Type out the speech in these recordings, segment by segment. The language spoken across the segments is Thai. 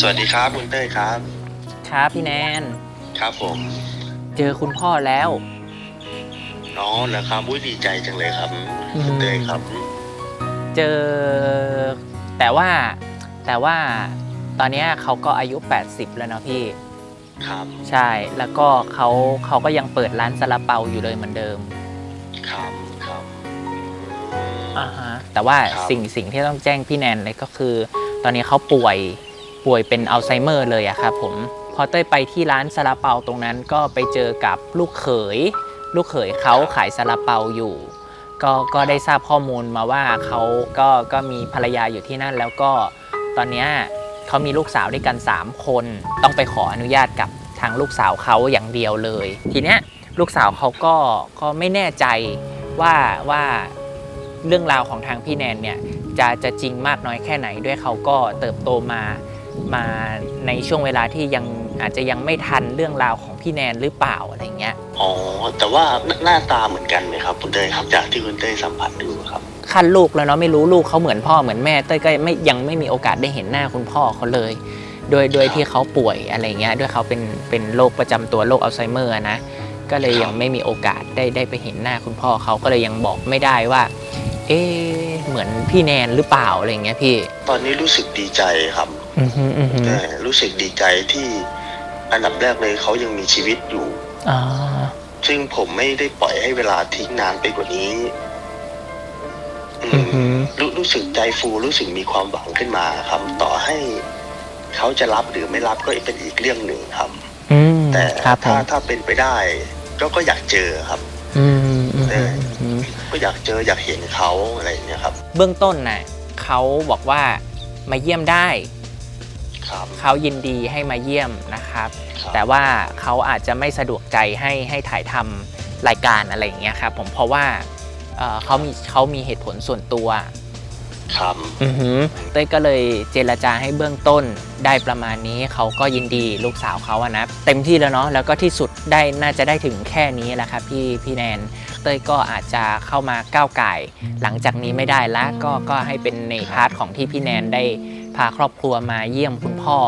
สวัสดีครับคุณเต้ยครับ ครับพี่แนน ครับผมเจอคุณพ่อแล้ว น้องนะครับอุ้ยดีใจจังเลยครับอืม คุณเต้ยครับ เจอ แต่ว่าแต่ว่าตอนเนี้ยเขาก็อายุ 80 แล้วเนาะพี่ ครับใช่แล้วก็เขาเขาก็ยังเปิดร้านซาลาเปาอยู่เลยเหมือนเดิมครับครับ อ่าฮะแต่ว่าครับ สิ่งสิ่งที่ต้องแจ้งพี่แนนเลยก็คือ ตอนนี้เขาป่วย ป่วยเป็นอัลไซเมอร์เลยอะครับผมพอเต้ยไปที่ร้านซาลาเปาตรงนั้นก็ไปเจอกับลูกเขย ลูกเขยเขาขายซาลาเปาอยู่ก็ก็ได้ทราบข้อมูลมาว่าเขาก็ก็มีภรรยาอยู่ที่นั่น แล้วก็ตอนนี้เขามีลูกสาวด้วยกัน 3 คน ต้องไปขออนุญาตกับทางลูกสาวเขาอย่างเดียวเลย ทีเนี้ยลูกสาวเขาก็ก็ไม่แน่ใจว่าว่าเรื่องราวของทางพี่แนนเนี่ยจะจะจริงมากน้อยแค่ไหนด้วยเขาก็เติบโตมา มาในช่วงเวลาที่ยังอาจจะยังไม่ทันเรื่องราวของพี่แนนหรือเปล่าอะไรเงี้ยอ๋อแต่ว่าหน้าหน้าตาเหมือนกันไหมครับคุณเต้ยครับจากที่คุณเต้ยสัมผัสดูครับขั้นลูกแล้วเนาะไม่รู้ลูกเขาเหมือนพ่อเหมือนแม่เต้ยก็ไม่ยังไม่มีโอกาสได้เห็นหน้าคุณพ่อเขาเลย โดยโดยครับที่เขาป่วยอะไรเงี้ยด้วยเขาเป็นเป็นโรคประจำตัวโรคอัลไซเมอร์อะนะก็เลยครับยังไม่มีโอกาสได้ได้ไปเห็นหน้าคุณพ่อเขาก็เลยยังบอกไม่ได้ว่า เอ๊ะเหมือนพี่แนนหรือเปล่าอะไรเงี้ยพี่ ตอนนี้รู้สึกดีใจครับ อือฮึอือฮึเออรู้สึกดีใจที่อันดับแรกเลยเขายังมีชีวิตอยู่อ๋อซึ่งผมไม่ได้ปล่อยให้เวลาทิ้งนานไปกว่านี้ อือืม อฮึรู้รู้สึกใจฟูรู้สึกมีความหวังขึ้นมาครับ ต่อให้เขาจะรับหรือไม่รับก็เป็นอีกเรื่องหนึ่งครับ อืมแต่ครับผถ้ามถ้าเป็นไปได้ ก็ก็อยากเจอครับ อืมอืมอืมเอออืม ก็อยากเจออยากเห็นเขาอะไรอย่างเงี้ยครับ เบื้องต้นน่ะเขาบอกว่ามาเยี่ยมได้ครับ เขายินดีให้มาเยี่ยมนะครับครับ แต่ว่าเขาอาจจะไม่สะดวกใจให้ให้ถ่ายทำรายการอะไรอย่างเงี้ยครับผมเพราะว่าเอ่อเขามีเขามีเหตุผลส่วนตัว ครับ อือหือเต้ยก็เลยเจรจาให้เบื้องต้นได้ประมาณนี้เขาก็ยินดีลูกสาวเขาอะนะเต็มที่แล้วเนาะแล้วก็ที่สุดได้น่าจะได้ถึงแค่นี้แหละครับพี่พี่แนน เต้ยก็อาจจะเข้ามาก้าวไก่ายหลังจากนี้ไม่ได้ละก็ก็ให้เป็นในพาร์ทของที่พี่แนนได้พาครอบครัวมาเยี่ยมคุณพ่อ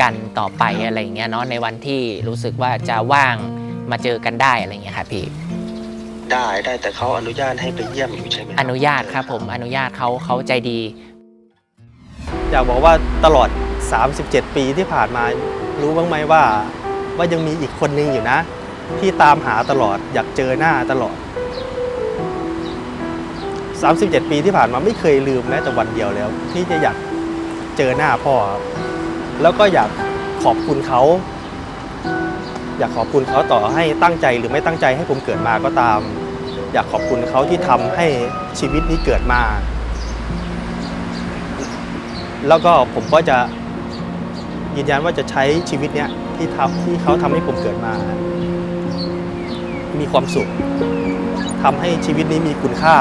กันต่อไปอะไรอย่างเงี้ยเนาะในวันที่รู้สึกว่าจะว่างมาเจอกันได้อะไรอย่างเงี้ยครับพี่ ได้ได้แต่เขาอนุญาตให้ไปเยี่ยมอยู่ใช่ไหมครัอบนุญาตครับผมอนุญาตเขาเขาใจดี อยากบอกว่าตลอด 37 ปีที่ผ่านมารู้บ้างไหมว่า ว่ายังมีอีกคนนึงอยู่นะ ที่ตามหาตลอดอยากเจอหน้าตลอด 37 ปีที่ผ่านมาไม่เคยลืมแม้แต่วันเดียวแล้ว ที่จะอยากเจอหน้าพ่อครับแล้วก็อยากขอบคุณเขา อยากขอบคุณเขาต่อให้ตั้งใจหรือไม่ตั้งใจให้ผมเกิดมาก็ตาม อยากขอบคุณเขาที่ทำให้ชีวิตนี้เกิดมา แล้วก็ผมก็จะยืนยันว่าจะใช้ชีวิตเนี้ยที่ทำที่เขาทำให้ผมเกิดมา มีความสุขทำให้ชีวิตนี้มีคุณค่า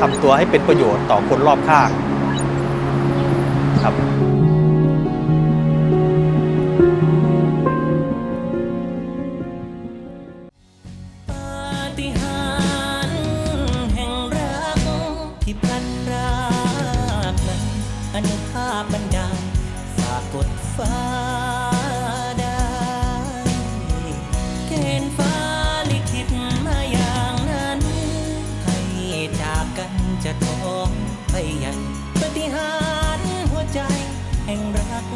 ทำตัวให้เป็นประโยชน์ต่อคนรอบข้างครับ อนุภาพบันดาลฝากกดฟ้าได้เกณฑ์ฟ้าลิขิตมาอย่างนั้น ให้จากกันจะท้องไปใหญ่ปฏิหารหัวใจแห่งรัก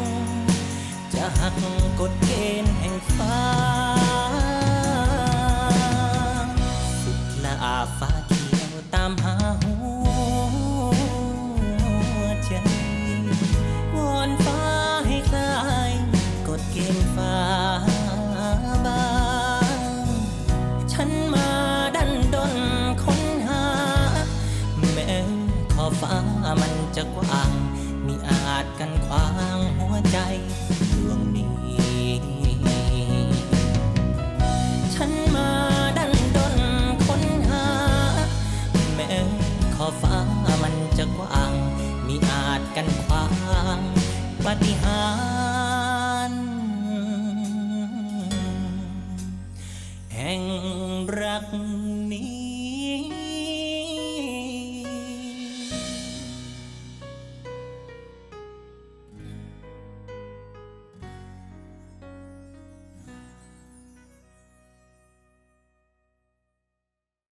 จะหักกฎเกณฑ์แห่งฟ้า แม้ขอฟ้ามันจะกว้าง มีอาจกันขวางปฏิหาร